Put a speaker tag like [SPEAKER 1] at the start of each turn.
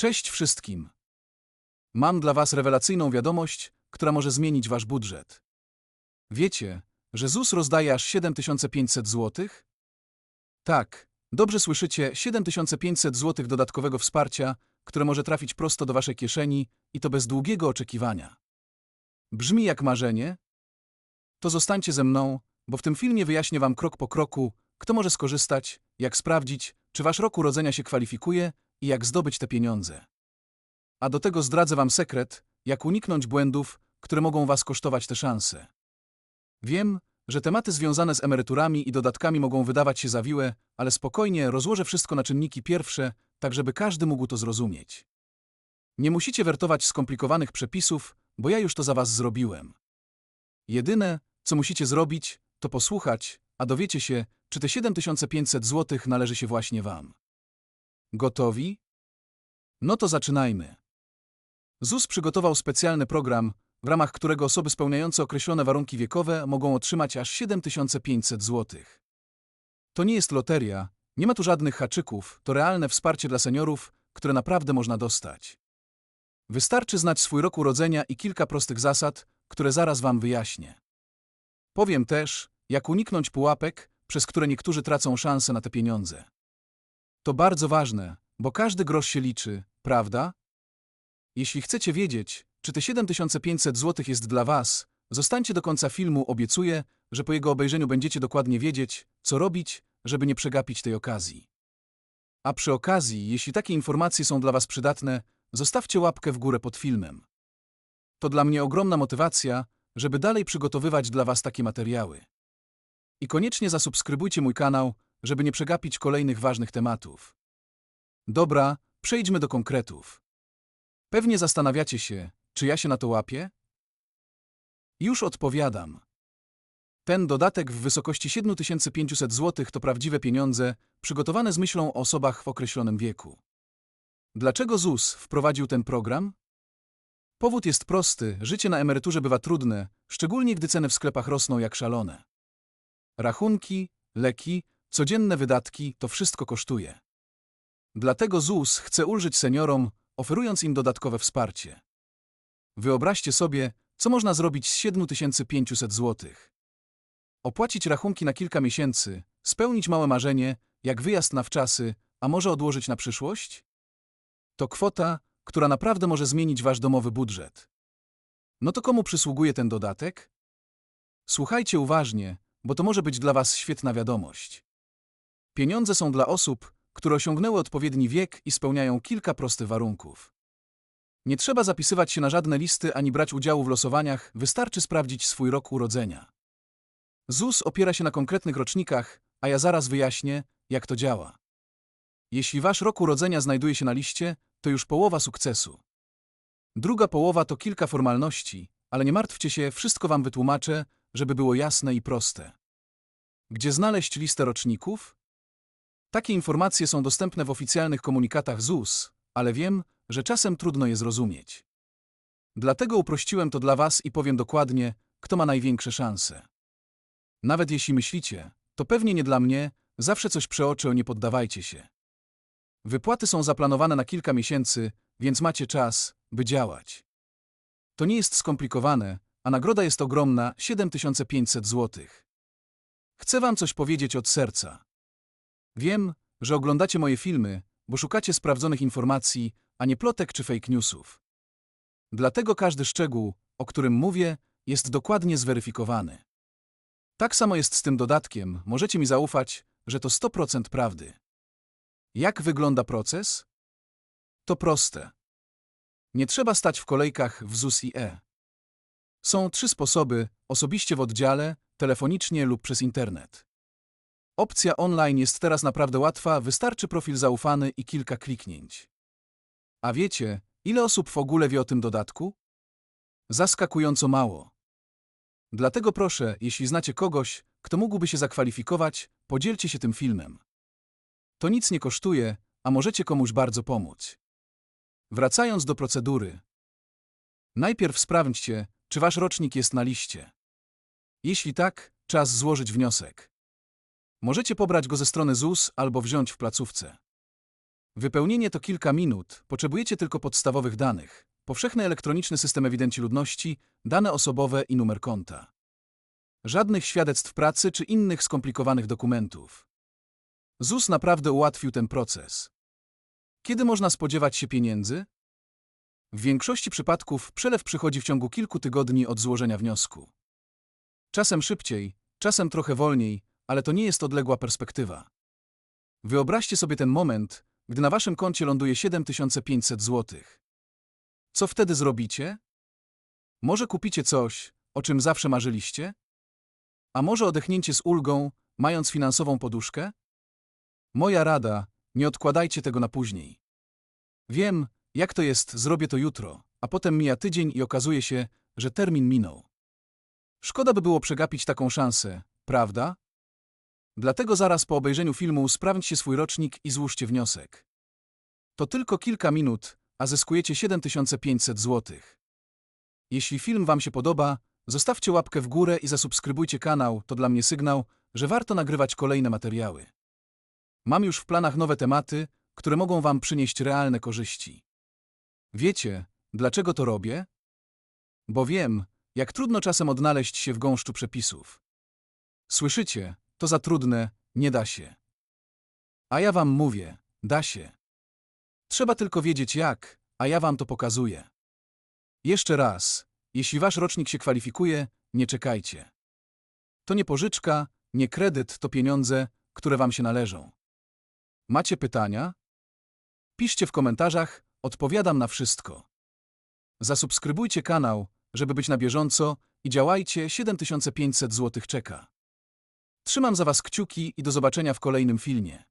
[SPEAKER 1] Cześć wszystkim. Mam dla Was rewelacyjną wiadomość, która może zmienić Wasz budżet. Wiecie, że ZUS rozdaje aż 7500 zł? Tak, dobrze słyszycie, 7500 zł dodatkowego wsparcia, które może trafić prosto do Waszej kieszeni i to bez długiego oczekiwania. Brzmi jak marzenie? To zostańcie ze mną, bo w tym filmie wyjaśnię Wam krok po kroku, kto może skorzystać, jak sprawdzić, czy Wasz rok urodzenia się kwalifikuje i jak zdobyć te pieniądze. A do tego zdradzę Wam sekret, jak uniknąć błędów, które mogą Was kosztować te szanse. Wiem, że tematy związane z emeryturami i dodatkami mogą wydawać się zawiłe, ale spokojnie rozłożę wszystko na czynniki pierwsze, tak żeby każdy mógł to zrozumieć. Nie musicie wertować skomplikowanych przepisów, bo ja już to za Was zrobiłem. Jedyne, co musicie zrobić, to posłuchać, a dowiecie się, czy te 7500 zł należy się właśnie Wam. Gotowi? No to zaczynajmy. ZUS przygotował specjalny program, w ramach którego osoby spełniające określone warunki wiekowe mogą otrzymać aż 7500 zł. To nie jest loteria, nie ma tu żadnych haczyków, to realne wsparcie dla seniorów, które naprawdę można dostać. Wystarczy znać swój rok urodzenia i kilka prostych zasad, które zaraz Wam wyjaśnię. Powiem też, jak uniknąć pułapek, przez które niektórzy tracą szansę na te pieniądze. To bardzo ważne, bo każdy grosz się liczy, prawda? Jeśli chcecie wiedzieć, czy te 7500 zł jest dla Was, zostańcie do końca filmu, obiecuję, że po jego obejrzeniu będziecie dokładnie wiedzieć, co robić, żeby nie przegapić tej okazji. A przy okazji, jeśli takie informacje są dla Was przydatne, zostawcie łapkę w górę pod filmem. To dla mnie ogromna motywacja, żeby dalej przygotowywać dla Was takie materiały. I koniecznie zasubskrybujcie mój kanał, żeby nie przegapić kolejnych ważnych tematów. Dobra, przejdźmy do konkretów. Pewnie zastanawiacie się, czy ja się na to łapię? Już odpowiadam. Ten dodatek w wysokości 7500 zł to prawdziwe pieniądze, przygotowane z myślą o osobach w określonym wieku. Dlaczego ZUS wprowadził ten program? Powód jest prosty: życie na emeryturze bywa trudne, szczególnie gdy ceny w sklepach rosną jak szalone. Rachunki, leki, codzienne wydatki to wszystko kosztuje. Dlatego ZUS chce ulżyć seniorom, oferując im dodatkowe wsparcie. Wyobraźcie sobie, co można zrobić z 7500 zł. Opłacić rachunki na kilka miesięcy, spełnić małe marzenie, jak wyjazd na wczasy, a może odłożyć na przyszłość? To kwota, która naprawdę może zmienić wasz domowy budżet. No to komu przysługuje ten dodatek? Słuchajcie uważnie, bo to może być dla was świetna wiadomość. Pieniądze są dla osób, które osiągnęły odpowiedni wiek i spełniają kilka prostych warunków. Nie trzeba zapisywać się na żadne listy ani brać udziału w losowaniach, wystarczy sprawdzić swój rok urodzenia. ZUS opiera się na konkretnych rocznikach, a ja zaraz wyjaśnię, jak to działa. Jeśli wasz rok urodzenia znajduje się na liście, to już połowa sukcesu. Druga połowa to kilka formalności, ale nie martwcie się, wszystko wam wytłumaczę, żeby było jasne i proste. Gdzie znaleźć listę roczników? Takie informacje są dostępne w oficjalnych komunikatach ZUS, ale wiem, że czasem trudno je zrozumieć. Dlatego uprościłem to dla Was i powiem dokładnie, kto ma największe szanse. Nawet jeśli myślicie, to pewnie nie dla mnie, zawsze coś przeoczę, nie poddawajcie się. Wypłaty są zaplanowane na kilka miesięcy, więc macie czas, by działać. To nie jest skomplikowane, a nagroda jest ogromna 7500 zł. Chcę Wam coś powiedzieć od serca. Wiem, że oglądacie moje filmy, bo szukacie sprawdzonych informacji, a nie plotek czy fake newsów. Dlatego każdy szczegół, o którym mówię, jest dokładnie zweryfikowany. Tak samo jest z tym dodatkiem, możecie mi zaufać, że to 100% prawdy. Jak wygląda proces? To proste. Nie trzeba stać w kolejkach w ZUS i E. Są trzy sposoby, osobiście w oddziale, telefonicznie lub przez internet. Opcja online jest teraz naprawdę łatwa, wystarczy profil zaufany i kilka kliknięć. A wiecie, ile osób w ogóle wie o tym dodatku? Zaskakująco mało. Dlatego proszę, jeśli znacie kogoś, kto mógłby się zakwalifikować, podzielcie się tym filmem. To nic nie kosztuje, a możecie komuś bardzo pomóc. Wracając do procedury. Najpierw sprawdźcie, czy wasz rocznik jest na liście. Jeśli tak, czas złożyć wniosek. Możecie pobrać go ze strony ZUS albo wziąć w placówce. Wypełnienie to kilka minut, potrzebujecie tylko podstawowych danych. Powszechny elektroniczny system ewidencji ludności, dane osobowe i numer konta. Żadnych świadectw pracy czy innych skomplikowanych dokumentów. ZUS naprawdę ułatwił ten proces. Kiedy można spodziewać się pieniędzy? W większości przypadków przelew przychodzi w ciągu kilku tygodni od złożenia wniosku. Czasem szybciej, czasem trochę wolniej, ale to nie jest odległa perspektywa. Wyobraźcie sobie ten moment, gdy na waszym koncie ląduje 7500 zł. Co wtedy zrobicie? Może kupicie coś, o czym zawsze marzyliście? A może odechnięcie z ulgą, mając finansową poduszkę? Moja rada, nie odkładajcie tego na później. Wiem, jak to jest, zrobię to jutro, a potem mija tydzień i okazuje się, że termin minął. Szkoda by było przegapić taką szansę, prawda? Dlatego zaraz po obejrzeniu filmu sprawdźcie swój rocznik i złóżcie wniosek. To tylko kilka minut, a zyskujecie 7500 zł. Jeśli film Wam się podoba, zostawcie łapkę w górę i zasubskrybujcie kanał, to dla mnie sygnał, że warto nagrywać kolejne materiały. Mam już w planach nowe tematy, które mogą Wam przynieść realne korzyści. Wiecie, dlaczego to robię? Bo wiem, jak trudno czasem odnaleźć się w gąszczu przepisów. Słyszycie, to za trudne, nie da się. A ja Wam mówię, da się. Trzeba tylko wiedzieć jak, a ja Wam to pokazuję. Jeszcze raz, jeśli Wasz rocznik się kwalifikuje, nie czekajcie. To nie pożyczka, nie kredyt, to pieniądze, które Wam się należą. Macie pytania? Piszcie w komentarzach, odpowiadam na wszystko. Zasubskrybujcie kanał, żeby być na bieżąco i działajcie, 7500 zł czeka. Trzymam za Was kciuki i do zobaczenia w kolejnym filmie.